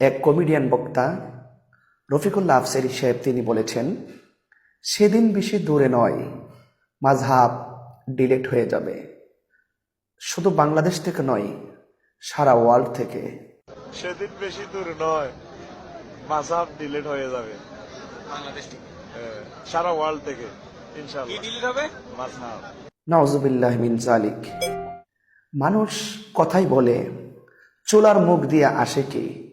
এক কমেডিয়ান বক্তা রফিকুল্লাহ আফসারি সাহেব তিনি বলেছেন সেদিন বেশি দূরে নয় মাঝহাব ডিলেট হয়ে যাবে। শুধু বাংলাদেশ থেকে নয় সারা ওয়ার্ল্ড থেকে। সেদিন বেশি দূর নয় মাঝহাব ডিলেট হয়ে যাবে। বাংলাদেশ থেকে? হ্যাঁ, সারা ওয়ার্ল্ড থেকে হবে? নওয়াজুবিল্লাহ মিন জালিক। মানুষ কথাই বলে চুলার মুখ দিয়ে আসে কি?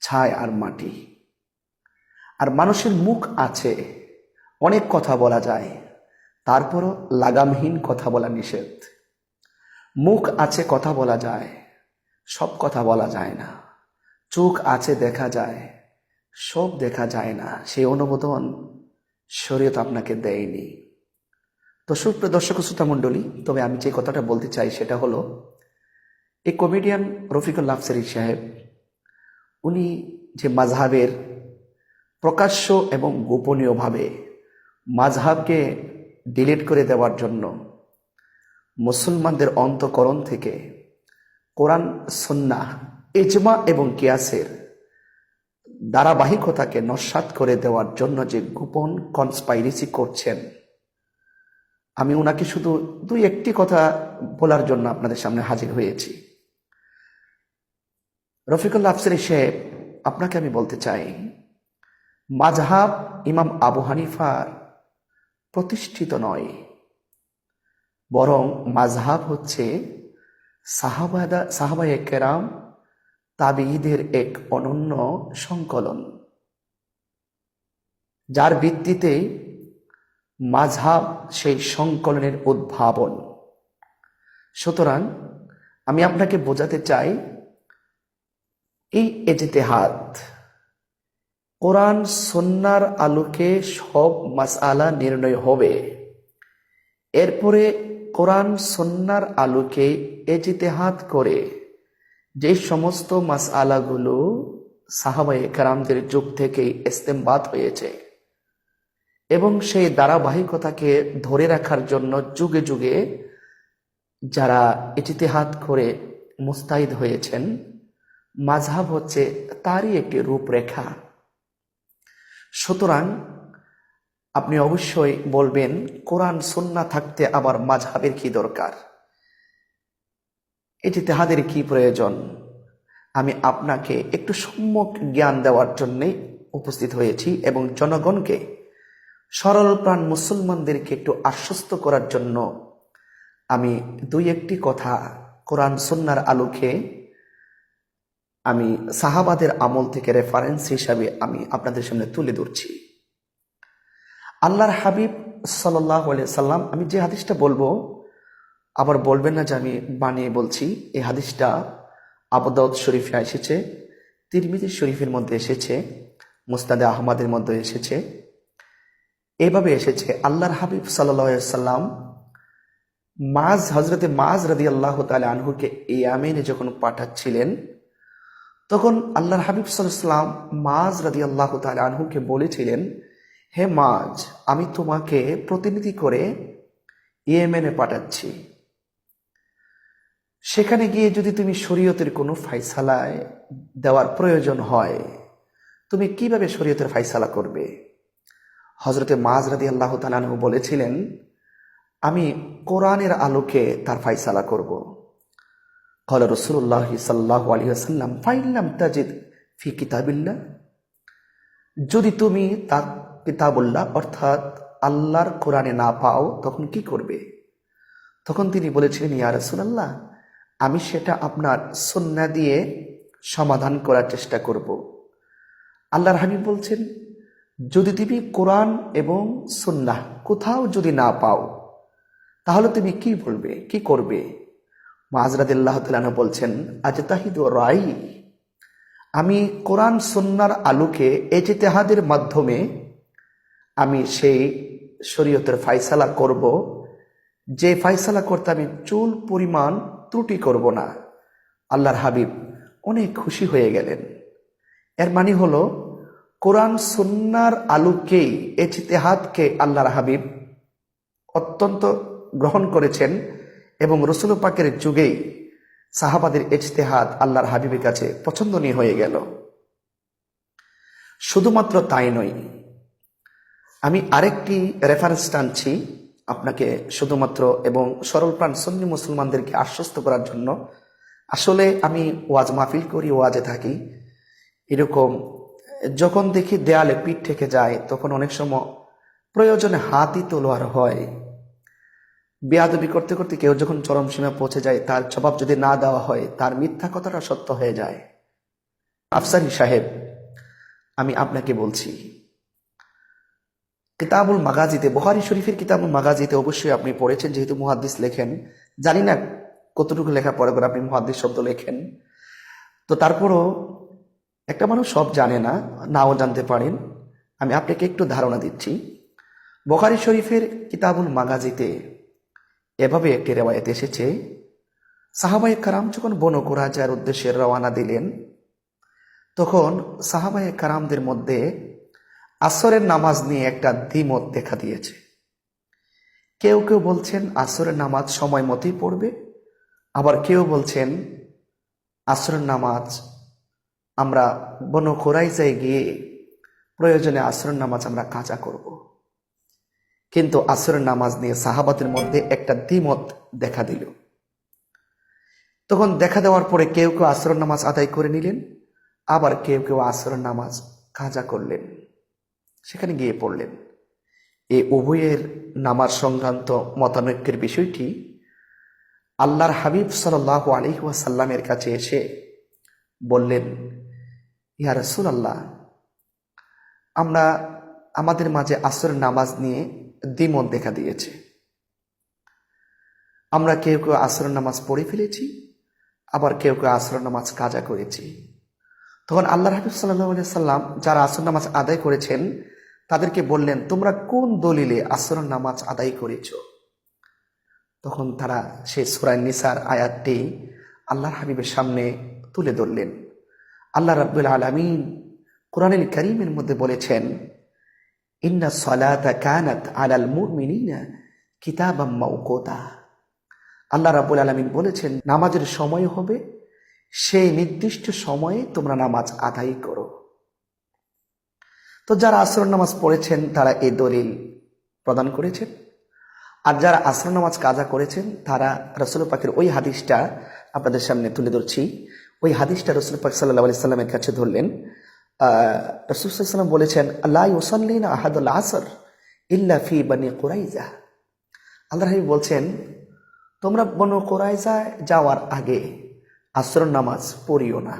ছায় আর মাটি। আর মানুষের মুখ আছে, অনেক কথা বলা যায়, তারপরও লাগামহীন কথা বলা নিষেধ। মুখ আছে কথা বলা যায়, সব কথা বলা যায় না। চোখ আছে দেখা যায়, সব দেখা যায় না। সেই অনুমোদন শরীয়ত আপনাকে দেয়নি। তো সুপ্রিয় দর্শক শ্রোতা মণ্ডলী, তবে আমি যে কথাটা বলতে চাই সেটা হলো এই কমেডিয়ান রফিকুল আফসারি সাহেব উনি যে মাঝহাবের প্রকাশ্য এবং গোপনীয়ভাবে মাঝহাবকে ডিলিট করে দেওয়ার জন্য মুসলমানদের অন্তকরণ থেকে কোরআন সন্না এজমা এবং কিয়াসের ধারাবাহিকতাকে নস্বাত করে দেওয়ার জন্য যে গোপন কনস্পাইরেসি করছেন, আমি ওনাকে শুধু দুই একটি কথা বলার জন্য আপনাদের সামনে হাজির হয়েছি। রফিকুল্লা আফসারি সাহেব, আপনাকে আমি বলতে চাই মাঝহাব ইমাম আবু হানিফার প্রতিষ্ঠিত নয়, বরং মাঝহাব হচ্ছে সাহাবাদা, সাহাবায়ে কেরাম তাবিদের এক অনন্য সংকলন, যার ভিত্তিতে মাঝহাব সেই সংকলনের উদ্ভাবন। সুতরাং আমি আপনাকে বোঝাতে চাই এই এজতেহাদ। কোরআন সন্ন্যার আলোকে সব মাসআলা নির্ণয় হবে। এরপরে কোরআন সন্ন্যার আলোকে এজতেহাদ করে। যে সমস্ত মাসআলাগুলো সাহাবায়ে কারামদের যুগ থেকেই ইস্তেমবাদ হয়েছে এবং সেই ধারাবাহিকতাকে ধরে রাখার জন্য যুগে যুগে যারা ইতিহাদ করে মুস্তাহিদ হয়েছেন মাঝহাব হচ্ছে তারই একটি রূপরেখা। সুতরাং আপনি অবশ্যই বলবেন, কোরআন, সন্না থাকতে আবার মাঝহাবের কি দরকার? এটি তাহাদের কি প্রয়োজন? আমি আপনাকে একটু সম্যক জ্ঞান দেওয়ার জন্যে উপস্থিত হয়েছি এবং জনগণকে সরল প্রাণ মুসলমানদেরকে একটু আশ্বস্ত করার জন্য আমি দুই একটি কথা কোরআন সন্ন্যার আলোকে আমি সাহাবাদের আমল থেকে রেফারেন্স হিসাবে আমি আপনাদের সামনে তুলে ধরছি। আল্লাহর হাবিব সাল্লাহ সাল্লাম, আমি যে হাদিসটা বলব, আবার বলবেন না যে আমি বানিয়ে বলছি, এই হাদিসটা আবদাউদ শরীফে এসেছে, তিরমিজি শরীফের মধ্যে এসেছে, মুস্তাদে আহমদের মধ্যে এসেছে। এভাবে এসেছে, আল্লাহর হাবিব সাল্লাম মাজ হজরতে মাজ রাদি আল্লাহ তালা আনহুকে ইয়ামেনে যখন পাঠাচ্ছিলেন তখন আল্লাহর হাবিব সাল্লাম মাজ রাদি আল্লাহ তালা আনহুকে বলেছিলেন, হে মাজ, আমি তোমাকে প্রতিনিধি করে ইয়েমেনে পাঠাচ্ছি। সেখানে গিয়ে যদি তুমি শরীয়তের কোনো ফাইসালায় দেওয়ার প্রয়োজন হয়, তুমি কীভাবে শরীয়তের ফাইসালা করবে? হজরতে মাজরাদি আল্লাহ তালানহু বলেছিলেন, আমি কোরআনের আলোকে তার ফাইসালা করব। কল রসুল্লাহ সাল্লাহ আলী আসাল্লাম ফাইল্লাম তাজিদ ফি কিতাবিল্লা যদি তুমি তা কিতাবুল্লাহ অর্থাৎ আল্লাহর কোরআনে না পাও, তখন কি করবে? তখন তিনি বলেছিলেন, ইয়া রসুলাল্লাহ, আমি সেটা আপনার সন্না দিয়ে সমাধান করার চেষ্টা করব। আল্লাহর হাবিব বলছেন, যদি তুমি কোরআন এবং সুন্নাহ কোথাও যদি না পাও, তাহলে তুমি কি বলবে? কি করবে? মাজরাদিল্লাহ বলছেন আজ তাহিদ রাই। আমি কোরআন সন্ন্যার আলোকে এজতেহাদের মাধ্যমে আমি সেই শরীয়তের ফাইসালা করব, যে ফাইসালা করতে আমি চুল পরিমাণ ত্রুটি করব না। আল্লাহর হাবিব অনেক খুশি হয়ে গেলেন। এর মানে হলো, কোরআন সন্ন্যার আলোকেই এজতেহাদকে আল্লাহর হাবিব অত্যন্ত গ্রহণ করেছেন। এবং রসুল পাকের যুগেই সাহাবাদের এজতেহাদ আল্লাহর হাবিবের কাছে পছন্দনীয় হয়ে গেল। শুধুমাত্র তাই নয়, আমি আরেকটি রেফারেন্স টানছি আপনাকে শুধুমাত্র এবং সরল প্রাণ সন্নি মুসলমানদেরকে আশ্বস্ত করার জন্য। আসলে আমি ওয়াজ মাহফিল করি, ওয়াজে থাকি। এরকম যখন দেখি দেয়ালে পিঠ থেকে যায়, তখন অনেক সময় প্রয়োজনে হাতই তলোয়ার হয়। বেয়াদবি করতে করতে কেউ যখন চরম সীমা পৌঁছে যায়, তার জবাব যদি না দেওয়া হয়, তার মিথ্যা কথাটা সত্য হয়ে যায়। আফসারি সাহেব, আমি আপনাকে বলছি, কিতাবুল মাগাজিতে বহারি শরীফের কিতাবুল মাগাজিতে অবশ্যই আপনি পড়েছেন, যেহেতু মুহাদ্দিস লেখেন। জানি না কতটুকু লেখা পড়ে করে আপনি মুহাদ্দিস শব্দ লেখেন। তো তারপরও একটা মানুষ সব জানে না, নাও জানতে পারেন। আমি আপনাকে একটু ধারণা দিচ্ছি। বখারি শরীফের কিতাবুল মাগাজিতে এভাবে একটি রেওয়ায়ত এসেছে। সাহাবাই কারাম যখন বন কোরাজার উদ্দেশ্যে রওয়ানা দিলেন, তখন সাহাবাই কারামদের মধ্যে আসরের নামাজ নিয়ে একটা দ্বিমত দেখা দিয়েছে। কেউ কেউ বলছেন, আসরের নামাজ সময় মতোই পড়বে। আবার কেউ বলছেন, আসরের নামাজ আমরা বন কোরাইজায় গিয়ে প্রয়োজনে আসরের নামাজ আমরা কাজা করব। কিন্তু আসরের নামাজ নিয়ে সাহাবাদের মধ্যে একটা দ্বিমত দেখা দিল। তখন দেখা দেওয়ার পরে কেউ কেউ আসরের নামাজ আদায় করে নিলেন, আবার কেউ কেউ আসরের নামাজ কাজা করলেন। সেখানে গিয়ে পড়লেন। এই উভয়ের নামাজ সংক্রান্ত মতানৈক্যের বিষয়টি আল্লাহর হাবিব সাল আলী ওয়াসাল্লামের কাছে এসে বললেন, ইয়া রসুল আল্লাহ আমরা আমাদের মাঝে আসর নামাজ নিয়ে দ্বিমত দেখা দিয়েছে। আমরা কেউ কেউ আসর নামাজ পড়ে ফেলেছি, আবার কেউ কেউ আসর নামাজ কাজা করেছি। তখন আল্লাহ হাবিব সাল্লাহ সাল্লাম যারা আসর নামাজ আদায় করেছেন, তাদেরকে বললেন, তোমরা কোন দলিলে আসর নামাজ আদায় করেছ? তখন তারা সেই সুরায় নিসার আয়াতটি আল্লাহর হাবিবের সামনে তুলে ধরলেন। আল্লাহ রাব্বুল আলমিন কোরআনুল করিমের মধ্যে বলেছেন ইন্না সলাতা কানাত আলাল কিতাবাম আল্লাহ রাব্বুল আলামিন বলেছেন, নামাজের সময় হবে, সেই নির্দিষ্ট সময়ে তোমরা নামাজ আদায় করো। তো যারা আসর নামাজ পড়েছেন, তারা এ দলিল প্রদান করেছেন। আর যারা আসর নামাজ কাজা করেছেন, তারা রসুল পাকের ওই হাদিসটা আপনাদের সামনে তুলে ধরছি। ওই হাদিসটা রসুল পাক সাল্লাহ আলি সাল্লামের কাছে ধরলেন। রসুল সাল্লাম বলেছেন আল্লাহ ওসাল্লিন আহাদুল আসর ইল্লা ফি বানি কোরাইজা। আল্লাহ হাবিব বলছেন, তোমরা বনু কোরাইজায় যাওয়ার আগে আসর নামাজ পড়িও না।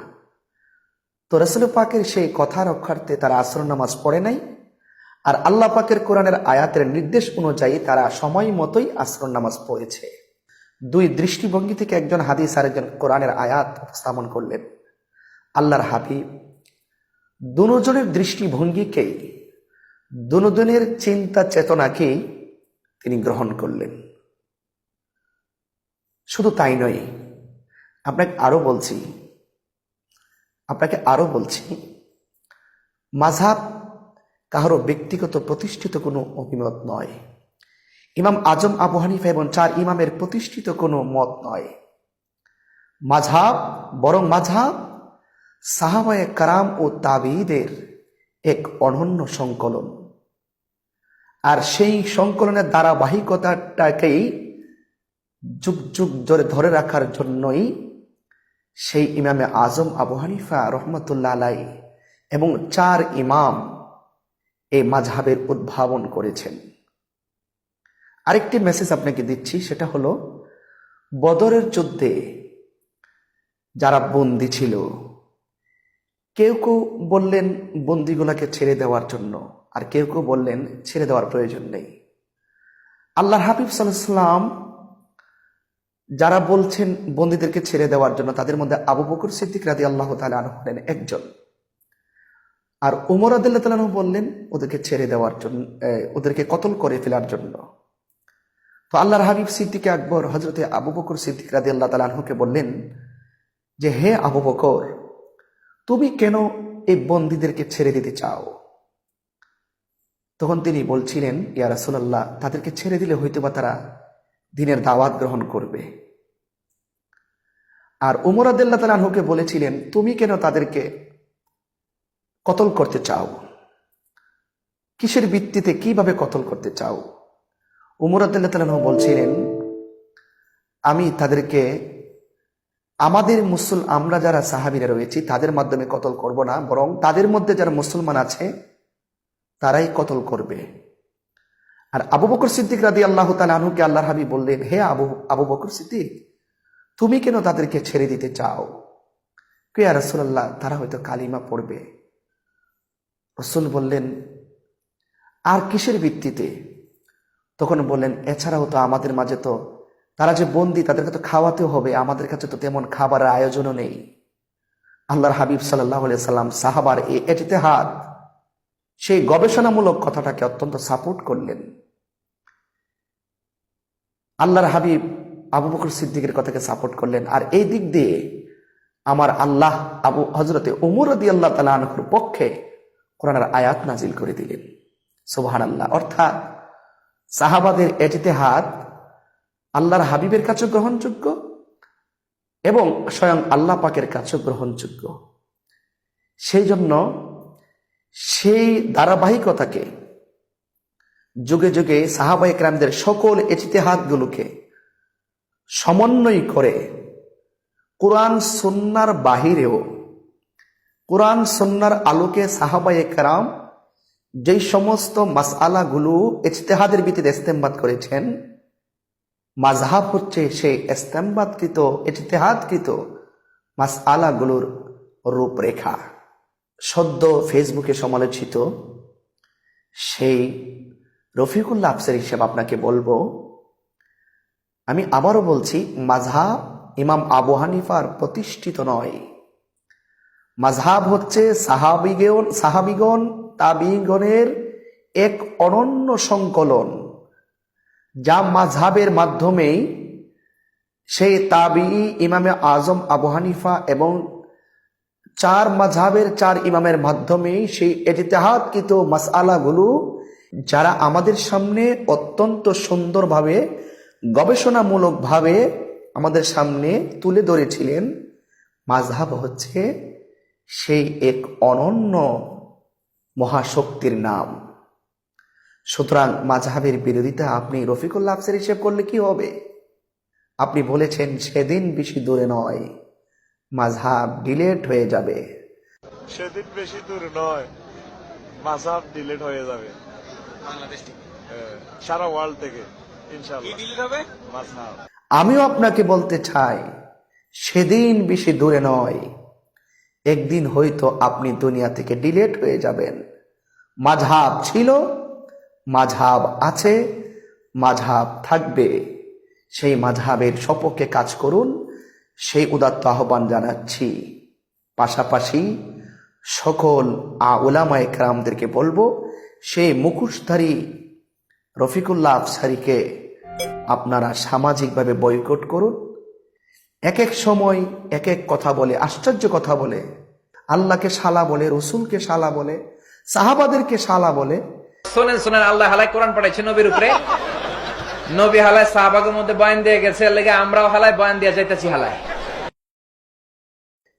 তো রসুল পাকের সেই কথা রক্ষার্থে তারা আসর নামাজ পড়ে নাই, আর আল্লাহ পাকের কোরআনের আয়াতের নির্দেশ অনুযায়ী তারা সময় মতোই আসর নামাজ পড়েছে। দুই দৃষ্টিভঙ্গি থেকে একজন হাদিস আর একজন কোরআনের আয়াত উপস্থাপন করলেন। আল্লাহর হাবিব দুজনের দৃষ্টিভঙ্গিকেই দুজনের চিন্তা চেতনাকেই তিনি গ্রহণ করলেন? শুধু তাই নয়, আপনাকে আরও বলছি, আপনাকে আরও বলছি মাঝাব কাহারও ব্যক্তিগত প্রতিষ্ঠিত কোনো অভিমত নয়। ইমাম আজম আবু হানিফা এবং চার ইমামের প্রতিষ্ঠিত কোনো মত নয়। মাঝাব বরং মাঝাব সাহাবায়ে কারাম ও তাবিদের এক অনন্য সংকলন। আর সেই সংকলনের ধারাবাহিকতাটাকেই যুগ যুগ ধরে ধরে রাখার জন্যই সেই ইমামে আজম আবু হানিফা রহমতুল্লাহ আলাই এবং চার ইমাম এই মাঝহাবের উদ্ভাবন করেছেন। আরেকটি মেসেজ আপনাকে দিচ্ছি, সেটা হলো, বদরের যুদ্ধে যারা বন্দি ছিল কেউ কেউ বললেন বন্দিগুলাকে ছেড়ে দেওয়ার জন্য, আর কেউ কেউ বললেন ছেড়ে দেওয়ার প্রয়োজন নেই। আল্লাহ হাবিব সাল্লাম যারা বলছেন বন্দীদেরকে ছেড়ে দেওয়ার জন্য, তাদের মধ্যে আবু বকর সিদ্দিক রাদি আল্লাহ তালা হলেন একজন। আর উমর আদুল্লাহ তালাহ বললেন ওদেরকে ছেড়ে দেওয়ার জন্য ওদেরকে কতল করে ফেলার জন্য। তো আল্লাহর হাবিব সিদ্দিক আকবর হজরতে আবু বকর সিদ্দিক রাদি আল্লাহ তালাহকে বললেন যে, হে আবু বকর তুমি কেন এই বন্দীদেরকে ছেড়ে দিতে চাও? তখন তিনি বলছিলেন, ইয়া রাসূলুল্লাহ, তাদেরকে ছেড়ে দিলে হয়তো বা তারা দিনের দাওয়াত গ্রহণ করবে। আর উমর আদাল্লাহ তালাহুকে বলেছিলেন, তুমি কেন তাদেরকে কতল করতে চাও? কিসের ভিত্তিতে কীভাবে কতল করতে চাও? উমর আদাল্লাহ তালাহু বলছিলেন, আমি তাদেরকে আমাদের মুসল, আমরা যারা সাহাবিরা রয়েছি, তাদের মাধ্যমে কতল করব না, বরং তাদের মধ্যে যারা মুসলমান আছে, তারাই কতল করবে। আর আবু বকর সিদ্দিক রাদি আল্লাহ তালুকে আল্লাহর হাবি বললেন, হে আবু আবু বকর সিদ্দিক, তুমি কেন তাদেরকে ছেড়ে দিতে চাও? কে আর রসুল্লাহ তারা হয়তো কালিমা পড়বে। রসুল বললেন, আর কিসের ভিত্তিতে? তখন বললেন, এছাড়াও তো আমাদের মাঝে তো তারা যে বন্দি, তাদেরকে তো খাওয়াতে হবে। আমাদের কাছে তো তেমন খাবারের আয়োজনও নেই। আল্লাহর হাবিব সাল্লাহ সাল্লাম সাহাবার এই এজতেহাদ সেই গবেষণামূলক কথাটাকে অত্যন্ত সাপোর্ট করলেন। আল্লাহর হাবিব আবু বকর সিদ্দিকের কথাকে সাপোর্ট করলেন। আর এই দিক দিয়ে আমার আল্লাহ আবু হজরতে উমর দি আল্লাহ তালাহুর পক্ষে কোরআনের আয়াত নাজিল করে দিলেন। সোহান আল্লাহ অর্থাৎ সাহাবাদের এজতেহাদ আল্লাহর হাবিবের কাছে গ্রহণযোগ্য এবং স্বয়ং আল্লাহ পাকের কাছেও গ্রহণযোগ্য। সেই জন্য সেই ধারাবাহিকতাকে যুগে যুগে সাহাবা একরামদের সকল এজতেহাদগুলোকে সমন্বয় করে কোরআন সন্ন্যার বাহিরেও কোরআন সন্ন্যার আলোকে সাহাবা একরাম যেই সমস্ত মাসআলাগুলো ইজতেহাদের ভিত্তিতে ইস্তেমবাদ করেছেন মাঝহাব হচ্ছে সেই ইস্তেমবাদকৃত মাস আলাগুলোর রূপরেখা। সদ্য ফেসবুকে সমালোচিত সেই রফিকুল্লাহ আফসার হিসেবে আপনাকে বলব, আমি আবারও বলছি মাঝহাব ইমাম আবু হানিফার প্রতিষ্ঠিত নয়। মাঝহাব হচ্ছে সাহাবিগণ সাহাবিগণ, তাবিগণের এক অনন্য সংকলন। যা মাঝহাবের মাধ্যমেই সেই তাবি ইমামে আজম আবু হানিফা এবং চার মাঝহাবের চার ইমামের মাধ্যমে সেই এজতেহাদকৃত মাসআলাগুলো যারা আমাদের সামনে অত্যন্ত সুন্দরভাবে, গবেষণামূলকভাবে আমাদের সামনে তুলে ধরেছিলেন, মাঝহাব হচ্ছে সেই এক অনন্য মহাশক্তির নাম। সুতরাং মাঝহাবের বিরোধিতা আপনি রফিকুল্লাহ আফসের হিসেব করলে কি হবে? আপনি বলেছেন সেদিন বেশি দূরে নয়। মাঝহাব ডিলেট হয়ে যাবে। সেদিন বেশি দূর নয়। মাসাব ডিলিট হয়ে যাবে। সারা ওয়ার্ল্ড থেকে আমিও আপনাকে বলতে চাই সেদিন বেশি দূরে নয়। একদিন হয়তো আপনি দুনিয়া থেকে ডিলেট হয়ে যাবেন। মাঝহাব ছিল মাঝহাব আছে, মাঝহাব থাকবে। সেই মাঝহাবের সপক্ষে কাজ করুন, সেই উদাত্ত আহ্বান জানাচ্ছি। পাশাপাশি সকল আউলামা একরামদেরকে বলব, সেই মুখোশধারী রফিকুল্লাহ আফসারিকে আপনারা সামাজিকভাবে বয়কট করুন। এক এক সময় এক এক কথা বলে, আশ্চর্য কথা বলে, আল্লাহকে শালা বলে, রসুলকে শালা বলে, সাহাবাদেরকে শালা বলে শোনেন শোনেন আল্লাহ হালাই কোরআন পাঠাইছে নবীর উপরে। নবী হালায় সাহাবাগের মধ্যে বয়ান দিয়ে গেছে এর লেগে আমরাও হালায় বয়ান দিয়ে যাইতেছি হালায়।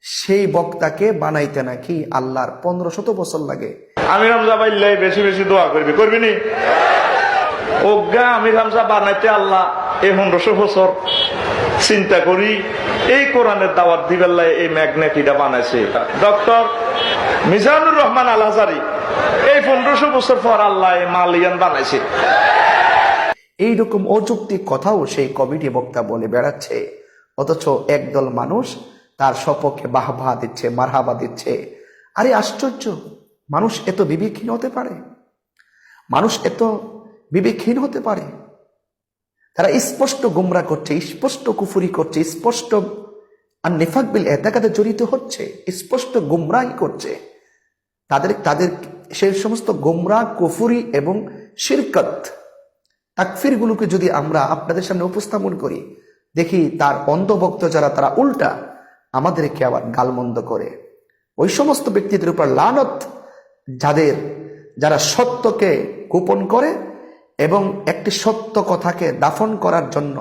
সেই বক্তাকে বানাইতে নাকি আল্লাহর পনেরো শত বছর লাগে। আমির হামজা বাইল্লাই বেশি বেশি দোয়া করবি করবি নি? অজ্ঞা আমির হামজা বানাইতে আল্লাহ এই পনেরোশো বছর। চিন্তা করি এই কোরআনের দাওয়াত দিবেল্লাই এই ম্যাগনেটিটা বানাইছে ডক্টর মিজানুর রহমান আল হাজারি এই পনেরোশো বছর পর আল্লাহ মালিয়ান বানাইছে। এইরকম অযৌক্তিক কথাও সেই কমিটি বক্তা বলে বেড়াচ্ছে। অথচ একদল মানুষ তার সপক্ষে বাহবা দিচ্ছে, মারহাবা দিচ্ছে। আরে আশ্চর্য, মানুষ এত বিবেকহীন হতে পারে? মানুষ এত বিবেকহীন হতে পারে? তারা স্পষ্ট গুমরা করছে, স্পষ্ট কুফুরি করছে, স্পষ্ট আর নেফাক বিল এতাকাতে জড়িত হচ্ছে, স্পষ্ট গুমরাই করছে। তাদের তাদের সেই সমস্ত গোমরা কুফুরি এবং শিরকত তাকফিরগুলোকে যদি আমরা আপনাদের সামনে উপস্থাপন করি, দেখি তার অন্ধভক্ত যারা, তারা উল্টা আমাদেরকে আবার গালমন্দ করে। ওই সমস্ত ব্যক্তিদের উপর লানত যাদের, যারা সত্যকে গোপন করে এবং একটি সত্য কথাকে দাফন করার জন্য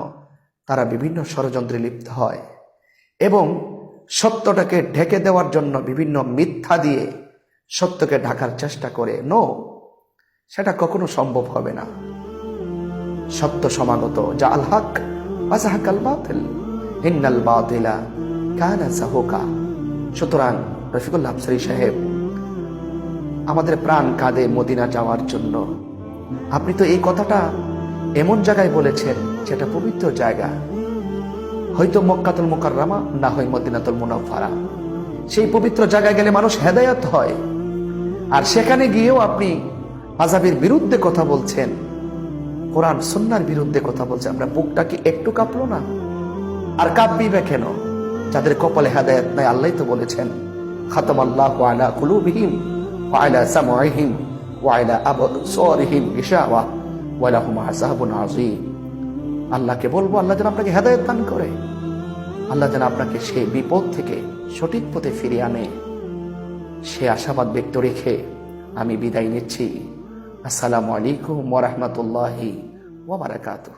তারা বিভিন্ন ষড়যন্ত্রে লিপ্ত হয়। এবং সত্যটাকে ঢেকে দেওয়ার জন্য বিভিন্ন মিথ্যা দিয়ে সত্যকে ঢাকার চেষ্টা করে। নো, সেটা কখনো সম্ভব হবে না। সত্য সমাগত, যা আল হক আজাহাকাল বাতিল, ইন্নাল বাতিলা কানা জাহুকা সুতরাং রফিকুল্লাহ আফসারি সাহেব, আমাদের প্রাণ কাঁদে মদিনা যাওয়ার জন্য। আপনি তো এই কথাটা এমন জায়গায় বলেছেন, যেটা পবিত্র জায়গা। হয়তো মক্কাতুল মুকাররামা, না হয় মদিনাতুল মুনাফারা সেই পবিত্র জায়গায় গেলে মানুষ হেদায়ত হয়। আর সেখানে গিয়েও আপনি আজাবের বিরুদ্ধে কথা বলছেন, কোরআন সন্ন্যার বিরুদ্ধে কথা বলছে আমরা বুকটা কি একটু কাঁপলো না? আর কাঁপবি বা কেন? যাদের কপালে হেদায়ত নাই আল্লাহ তো বলেছেন খাতাম আল্লাহ আলা কুলুবিহিম ওয়াইলা সামআইহিম ওয়াইলা আবসারিহিম গিশাওয়া ওয়ালাহুম আযাবুন আযীম। আল্লাহকে বলব, আল্লাহ যেন আপনাকে হেদায়ত দান করে। আল্লাহ যেন আপনাকে সেই বিপদ থেকে সঠিক পথে ফিরিয়ে আনে। সে আশাবাদ ব্যক্ত রেখে আমি বিদায় নিচ্ছি। আসসালামু আলাইকুম ওরহমতুল্লাহি ওবরাকাতুহ